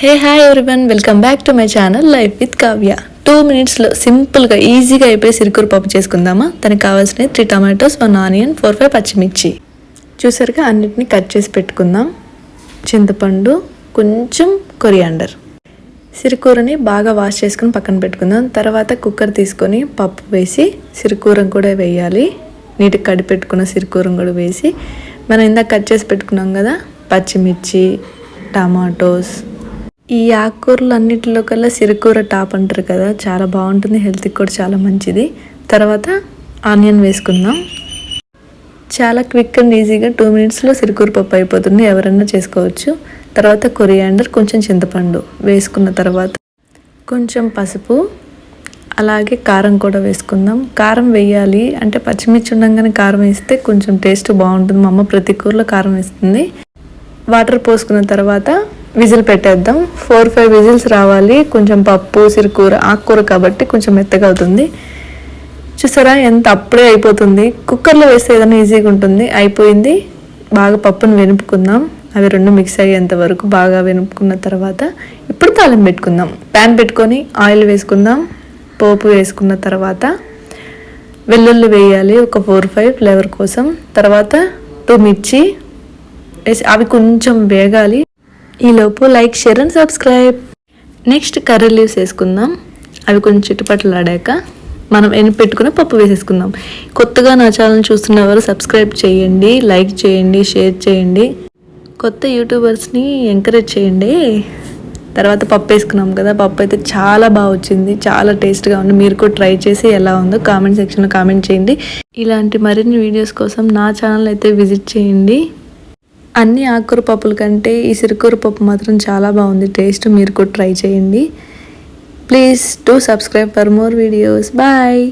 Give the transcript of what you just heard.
Hey hi everyone welcome back to my channel life with Kavya two మినిట్స్లో సింపుల్గా ఈజీగా అయిపోయి సిరుకూరు పప్పు చేసుకుందామా? దానికి కావాల్సిన three tomatoes one onion four five పచ్చిమిర్చి. చూసారుగా? అన్నిటిని కట్ చేసి పెట్టుకుందాం. చింతపండు కొంచెం కొరియాండర్. సిరికూరని బాగా వాష్ చేసుకుని పక్కన పెట్టుకుందాం. తర్వాత కుక్కర్ తీసుకొని పప్పు వేసి సిరికూరం కూడా వేయాలి. నీటికి కడిపెట్టుకున్న సిరికూరం కూడా వేసి. మనం ఇందాక కట్ చేసి పెట్టుకున్నాం కదా? పచ్చిమిర్చి టమాటోస్ ఈ ఆకుకూరలు అన్నిటిలో కల్లా సిరికూర టాప్ అంటారు కదా చాలా బాగుంటుంది హెల్త్కి కూడా చాలా మంచిది. తర్వాత ఆనియన్ వేసుకుందాం. చాలా క్విక్ అండ్ ఈజీగా టూ మినిట్స్లో సిరికూర పప్పు అయిపోతుంది ఎవరైనా చేసుకోవచ్చు. తర్వాత కొరియాండర్ కొంచెం చింతపండు వేసుకున్న తర్వాత కొంచెం పసుపు అలాగే కారం కూడా వేసుకుందాం. కారం వేయాలి అంటే పచ్చిమిర్చి ఉండగానే కారం వేస్తే కొంచెం టేస్ట్ బాగుంటుంది. మా అమ్మ ప్రతి కూరలో కారం వేస్తుంది. వాటర్ పోసుకున్న తర్వాత విజిల్ పెట్టేద్దాం. ఫోర్ ఫైవ్ విజిల్స్ రావాలి. కొంచెం పప్పు సిరుకూర ఆకుకూర కాబట్టి కొంచెం మెత్తగా అవుతుంది. చూసారా? ఎంత అప్పుడే అయిపోతుంది. కుక్కర్లో వేస్తే ఏదైనా ఈజీగా ఉంటుంది. అయిపోయింది. బాగా పప్పును వెనుపుకుందాం అవి రెండు మిక్స్ అయ్యేంత వరకు బాగా వెనుపుకున్న తర్వాత ఇప్పుడు తాళం పెట్టుకుందాం. ప్యాన్ పెట్టుకొని ఆయిల్ వేసుకుందాం. పోపు వేసుకున్న తర్వాత వెల్లుల్లి వేయాలి ఒక ఫోర్ ఫైవ్ ఫ్లేవర్ కోసం. తర్వాత టూ మిర్చి వేసి అవి కొంచెం వేగాలి. ఈలోపు like share and subscribe. Next curry leaves వేసుకుందాం. అవి కొంచెం చుట్టుపట్లాడాక మనం ఎన్ని పెట్టుకుని పప్పు వేసేసుకుందాం. కొత్తగా నా ఛానల్ చూస్తున్న వారు సబ్స్క్రైబ్ చేయండి లైక్ చేయండి షేర్ చేయండి. కొత్త యూట్యూబర్స్ని ఎంకరేజ్ చేయండి. తర్వాత పప్పు వేసుకున్నాం కదా పప్పు అయితే చాలా బాగా వచ్చింది చాలా టేస్ట్గా ఉంది. మీరు కూడా ట్రై చేసి ఎలా ఉందో కామెంట్ సెక్షన్లో కామెంట్ చేయండి. ఇలాంటి మరిన్ని వీడియోస్ కోసం నా ఛానల్ అయితే విజిట్ చేయండి. అన్ని ఆకుకూర పప్పుల కంటే ఈ సిరుకూర పప్పు మాత్రం చాలా బాగుంది. టేస్ట్ మీరు కూడా ట్రై చేయండి. Please do subscribe for more videos bye